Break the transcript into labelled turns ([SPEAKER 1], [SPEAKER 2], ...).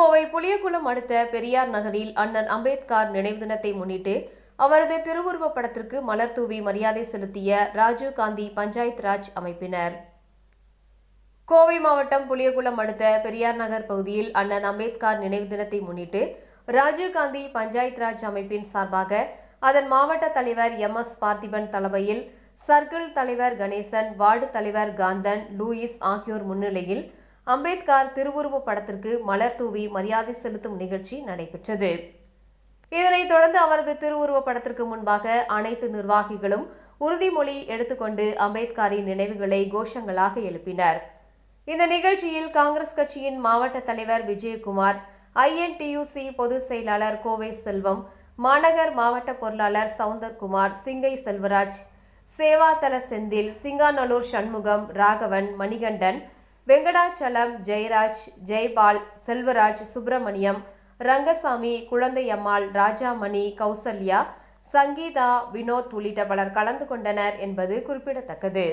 [SPEAKER 1] கோவை புளியகுளம் அடுத்த பெரியார் நகரில் அண்ணன் அம்பேத்கர் நினைவு தினத்தை முன்னிட்டு அவரது திருவுருவப் படத்திற்கு மலர் தூவி மரியாதை செலுத்திய ராஜீவ் காந்தி பஞ்சாயத் ராஜ் அமைப்பினர். கோவை மாவட்டம் புளியகுளம் அடுத்த பெரியார் நகர் பகுதியில் அண்ணன் அம்பேத்கர் நினைவு தினத்தை முன்னிட்டு ராஜீவ்காந்தி பஞ்சாயத் ராஜ் அமைப்பின் சார்பாக அதன் மாவட்ட தலைவர் எம். எஸ். பார்த்திபன் தலைமையில் சர்க்கிள் தலைவர் கணேசன் வார்டு தலைவர் காந்தன் லூயிஸ் ஆகியோர் முன்னிலையில் அம்பேத்கர் திருவுருவ படத்திற்கு மலர் தூவி மரியாதை செலுத்தும் நிகழ்ச்சி நடைபெற்றது. இதனைத் தொடர்ந்து அவரது திருவுருவ படத்திற்கு முன்பாக அனைத்து நிர்வாகிகளும் உறுதிமொழி எடுத்துக்கொண்டு அம்பேத்கரின் நினைவுகளை கோஷங்களாக எழுப்பினர். இந்த நிகழ்ச்சியில் காங்கிரஸ் கட்சியின் மாவட்ட தலைவர் விஜயகுமார் ஐஎன்டியூசி பொதுச் செயலாளர் கோவை செல்வம் மாநகர் மாவட்ட பொருளாளர் சவுந்தர்குமார் சிங்கை செல்வராஜ் சேவாதல செந்தில் சிங்காநல்லூர் சண்முகம் ராகவன் மணிகண்டன் வெங்கடாச்சலம் ஜெயராஜ் ஜெய்பால் செல்வராஜ் சுப்பிரமணியம் ரங்கசாமி குழந்தையம்மாள் ராஜாமணி கௌசல்யா சங்கீதா வினோத் உள்ளிட்ட பலர் கலந்து கொண்டனர் என்பது குறிப்பிடத்தக்கது.